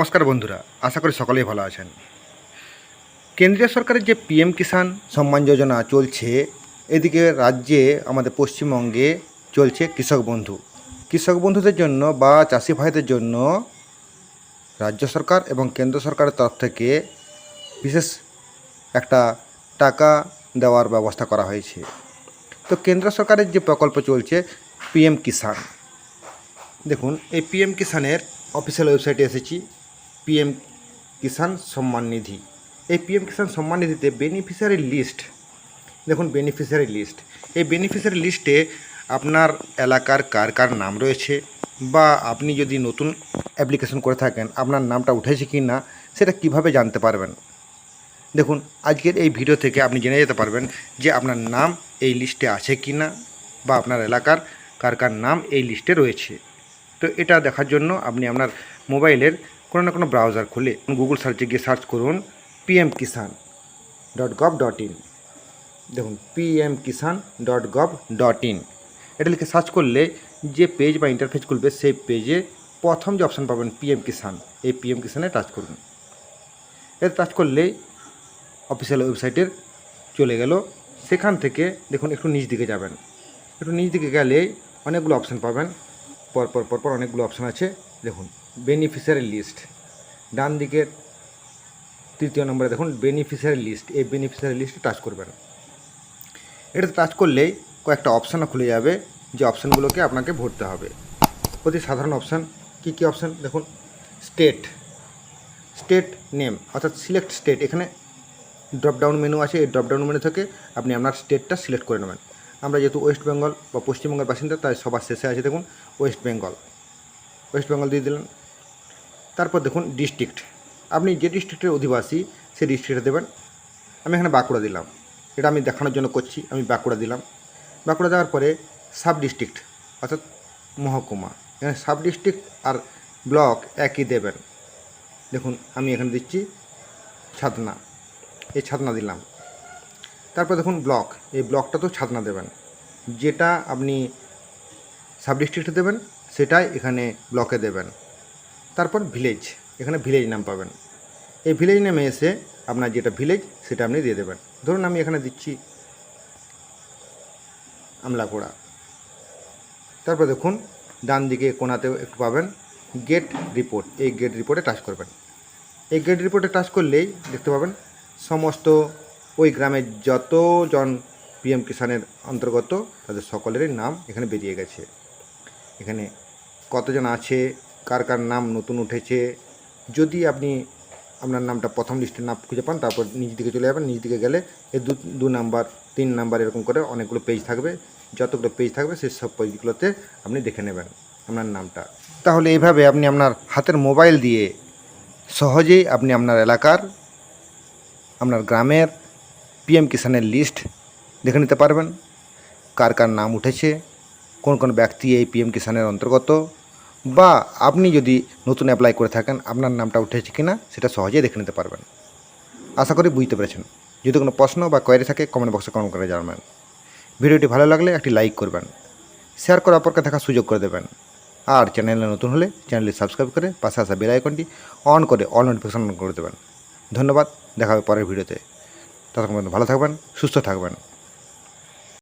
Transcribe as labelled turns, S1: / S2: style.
S1: নমস্কার বন্ধুরা, আশা করি সকলেই ভালো আছেন। কেন্দ্রীয় সরকারের যে পিএম কিষাণ সম্মান যোজনা চলছে, এদিকে রাজ্যে, আমাদের পশ্চিমবঙ্গে চলছে কৃষক বন্ধু। কৃষক বন্ধুদের জন্য বা চাষি ভাইদের জন্য রাজ্য সরকার এবং কেন্দ্র সরকারের তরফ থেকে বিশেষ একটা টাকা দেওয়ার ব্যবস্থা করা হয়েছে। তো কেন্দ্র সরকারের যে প্রকল্প চলছে, পিএম কিষাণ। দেখুন, এই পিএম কিষাণের অফিসিয়াল ওয়েবসাইটে এসেছি। পিএম কিষাণ সম্মান নিধি এই পিএম কিষাণ সম্মান নিধিতে বেনিফিশিয়ারি লিস্ট দেখুন বেনিফিশিয়ারি লিস্ট এই বেনিফিশিয়ারি লিস্টে আপনার এলাকার কার কার নাম রয়েছে বা আপনি যদি নতুন অ্যাপ্লিকেশন করে থাকেন, আপনার নামটা উঠেছে কি না, সেটা কীভাবে জানতে পারবেন? দেখুন, আজকের এই ভিডিও থেকে আপনি জেনে যেতে পারবেন যে আপনার নাম এই লিস্টে আছে কি না বা আপনার এলাকার কার কার নাম এই লিস্টে রয়েছে। তো এটা দেখার জন্য আপনি আপনার মোবাইলের কোনো না কোনো ব্রাউজার খুলে গুগল সার্চে গিয়ে সার্চ করুন PM Kisan dot gov dot in দেখুন PM Kisan dot gov dot in এটা লিখে সার্চ করলে যে পেজ বা ইন্টারফেস খুলবে, সেই পেজে প্রথম যে অপশান পাবেন পিএম কিষান এই পিএম কিষানে টাচ করুন। এতে টাচ করলেই অফিসিয়াল ওয়েবসাইটের চলে গেল। সেখান থেকে দেখুন, একটু নিচ দিকে যাবেন। একটু নিচ দিকে গেলে অনেকগুলো অপশান পাবেন। পরপর পর পর পর অনেকগুলো অপশান আছে। দেখুন বেনিফিশিয়ারি লিস্ট ডান দিকের তৃতীয় নম্বরে দেখুন বেনিফিশিয়ারি লিস্ট এই বেনিফিশিয়ারি লিস্টে টাচ করবেন। এটাতে টাচ করলেই কয়েকটা অপশানও খুলে যাবে, যে অপশানগুলোকে আপনাকে ভরতে হবে। অতি সাধারণ অপশান কী কী অপশান দেখুন স্টেট স্টেট নেম অর্থাৎ সিলেক্ট স্টেট এখানে ড্রপডাউন মেনু আছে, এই ড্রপডাউন মেনু থেকে আপনি আপনার স্টেটটা সিলেক্ট করে নেবেন। আমরা যেহেতু ওয়েস্ট বেঙ্গল বা পশ্চিমবঙ্গের বাসিন্দা, তাই সবার শেষে আছে দেখুন ওয়েস্ট বেঙ্গল ওয়েস্ট বেঙ্গল দিয়ে দিলেন। তারপর দেখুন ডিস্ট্রিক্ট। আপনি যে ডিস্ট্রিক্টের অধিবাসী, সেই ডিস্ট্রিক্টে দেবেন। আমি এখানে বাঁকুড়া দিলাম। এটা আমি দেখানোর জন্য করছি। আমি বাঁকুড়া দিলাম। বাঁকুড়া দেওয়ার পরে সাব ডিস্ট্রিক্ট, অর্থাৎ মহকুমা। এখানে সাব ডিস্ট্রিক্ট আর ব্লক একই দেবেন। দেখুন, আমি এখানে দিচ্ছি ছাতনা এই ছাতনা দিলাম। তারপর দেখুন ব্লক। এই ব্লকটা তো ছাতনা দেবেন। যেটা আপনি সাব ডিস্ট্রিক্টে দেবেন, সেটাই এখানে ব্লকে দেবেন। তারপর ভিলেজ এখানে ভিলেজ নাম পাবেন। এই ভিলেজ নামে এসে আপনার যেটা ভিলেজ সেটা আপনি দিয়ে দেবেন। ধরুন আমি এখানে দিচ্ছি আমলাকোড়া তারপর দেখুন, ডান দিকে কোনাতেও একটু পাবেন গেট রিপোর্ট এই গেট রিপোর্টে টাচ করবেন। এই গেট রিপোর্টে টাচ করলেই দেখতে পাবেন সমস্ত ওই গ্রামের যতজন পিএম কিষানের অন্তর্গত, তাদের সকলেরই নাম এখানে বেরিয়ে গেছে। এখানে কতজন আছে কার কার নাম নতুন উঠেছে। যদি আপনি আপনার নামটা প্রথম লিস্টে না খুঁজে পান, তারপর নিচ দিকে চলে যাবেন নিচ দিকে গেলে এই দু দু নাম্বার, তিন নাম্বার এরকম করে অনেকগুলো পেজ থাকবে। যতগুলো পেজ থাকবে, সেই সব পেজগুলোতে আপনি দেখে নেবেন আপনার নামটা। তাহলে এইভাবে আপনি আপনার হাতের মোবাইল দিয়ে সহজেই আপনি আপনার এলাকার, আপনার গ্রামের পিএম কিষানের লিস্ট দেখে নিতে পারবেন। কার কার নাম উঠেছে, কোন কোন ব্যক্তি এই পিএম কিষানের অন্তর্গত বা আপনি যদি নতুন অ্যাপ্লাই করে থাকেন, আপনার নামটা উঠেছে কি না সেটা সহজেই দেখে নিতে পারবেন। আশা করি বুঝতে পেরেছেন। যদি কোনো প্রশ্ন বা কোয়ারি থাকে কমেন্ট বক্সে কমেন্ট করে জানাবেন। ভিডিওটি ভালো লাগলে একটি লাইক করবেন। শেয়ার করে অপরকে দেখার সুযোগ করে দেবেন। আর চ্যানেলে নতুন হলে চ্যানেলটি সাবস্ক্রাইব করে পাশে আসা বেল আইকনটি অন করে অল নোটিফিকেশন অন করে দেবেন। ধন্যবাদ, দেখা হবে পরের ভিডিওতে। ততক্ষণ ভালো থাকবেন, সুস্থ থাকবেন।